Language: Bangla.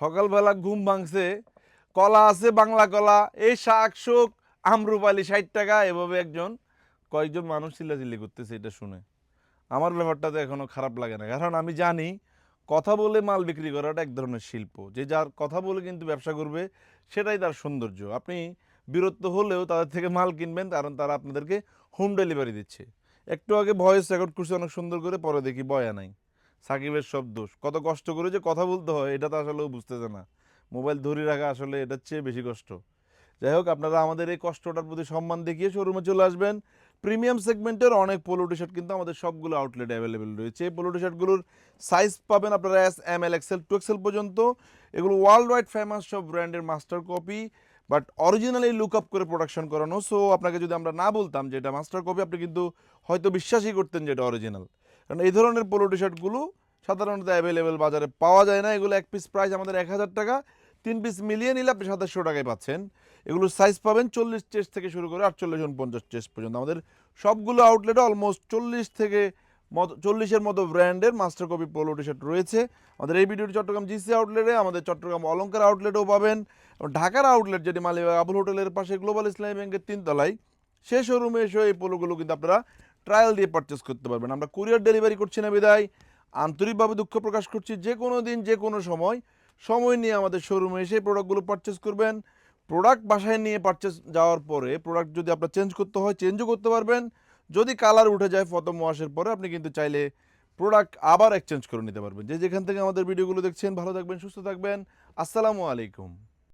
সকালবেলা ঘুম ভাঙছে, কলা আছে, বাংলা কলা, এই শাক, শোক, আমরুপালি ষাট টাকা, এভাবে একজন, কয়েকজন মানুষ চিল্লাচিল্লি করতেছে এটা শুনে। আমার ব্যাপারটা তো এখনও খারাপ লাগে না, কারণ আমি জানি কথা বলে মাল বিক্রি করাটা এক ধরনের শিল্প। যে যার কথা বলে কিন্তু ব্যবসা করবে, সেটাই তার সৌন্দর্য। আপনি বিরক্ত হলেও তাদের থেকে মাল কিনবেন, কারণ তারা আপনাদেরকে হোম ডেলিভারি দিচ্ছে। একটু আগে ভয়েস রেকর্ড করছে অনেক সুন্দর করে, পরে দেখি বয়া নাই। সাকিবের সব দোষ। কত কষ্ট করে যে কথা বলতে হয়, এটা তো আসলে বুঝতেছে না। মোবাইল ধরে রাখা আসলে এটার চেয়ে বেশি কষ্ট। যাই হোক, আপনারা আমাদের এই কষ্টটার প্রতি সম্মান দেখিয়ে শোরুমে চলে আসবেন। প্রিমিয়াম সেগমেন্টের অনেক পোলো টি শার্ট কিন্তু আমাদের সবগুলো আউটলেটে অ্যাভেলেবেল রয়েছে। এই পোলো টি শার্টগুলোর সাইজ পাবেন আপনারা S M L XL two XL পর্যন্ত। এগুলো ওয়ার্ল্ড ওয়াইড ফেমাস সব ব্র্যান্ডের master copy but originally look up করে প্রোডাকশন করানো। সো আপনাকে যদি আমরা না বলতাম যে এটা মাস্টার কপি আপনি কিন্তু হয়তো বিশ্বাসই করতেন যে এটা অরিজিনাল কারণ এই ধরনের পোলো টি শার্টগুলো সাধারণত অ্যাভেলেবেল বাজারে পাওয়া যায় না। এগুলো এক পিস প্রাইস আমাদের এক হাজার টাকা, তিন পিস মিলিয়ে নিলে আপনি সাতাশশো টাকায় পাচ্ছেন। এগুলোর সাইজ পাবেন চল্লিশ চেস্ট থেকে শুরু করে আটচল্লিশ পঞ্চাশ চেস্ট পর্যন্ত। আমাদের সবগুলো আউটলেটে অলমোস্ট চল্লিশ থেকে মতো চল্লিশের মতো ব্র্যান্ডের master copy polo T shirt রয়েছে। আমাদের এই ভিডিওটি চট্টগ্রাম জিসি আউটলেটে আমাদের চট্টগ্রাম অলঙ্কার আউটলেটেও পাবেন। এবং ঢাকার আউটলেট যেটি মালিবাগ আবুল হোটেলের পাশে গ্লোবাল ইসলামী ব্যাংকের তিনতলায়, সে শোরুমে এসে এই পোলোগুলো কিন্তু আপনারা ট্রায়াল দিয়ে পারচেস করতে পারবেন। আমরা কুরিয়ার ডেলিভারি করছি না বিদায়। আন্তরিকভাবে দুঃখ প্রকাশ করছি। যে কোনো দিন, যে কোনো সময় সময় নিয়ে আমাদের শোরুমে এসে প্রোডাক্টগুলো পারচেস করবেন। প্রোডাক্ট বাসায় নিয়ে পারচেস যাওয়ার পরে প্রোডাক্ট যদি আপনার চেঞ্জ করতে হয় চেঞ্জও করতে পারবেন। যদি কালার উঠে যায় প্রথম ওয়াশের পরে, আপনি কিন্তু চাইলে প্রোডাক্ট আবার এক্সচেঞ্জ করে নিতে পারবেন। যে যেখান থেকে আমাদের ভিডিওগুলো দেখছেন, ভালো থাকবেন, সুস্থ থাকবেন। আসসালামু আলাইকুম।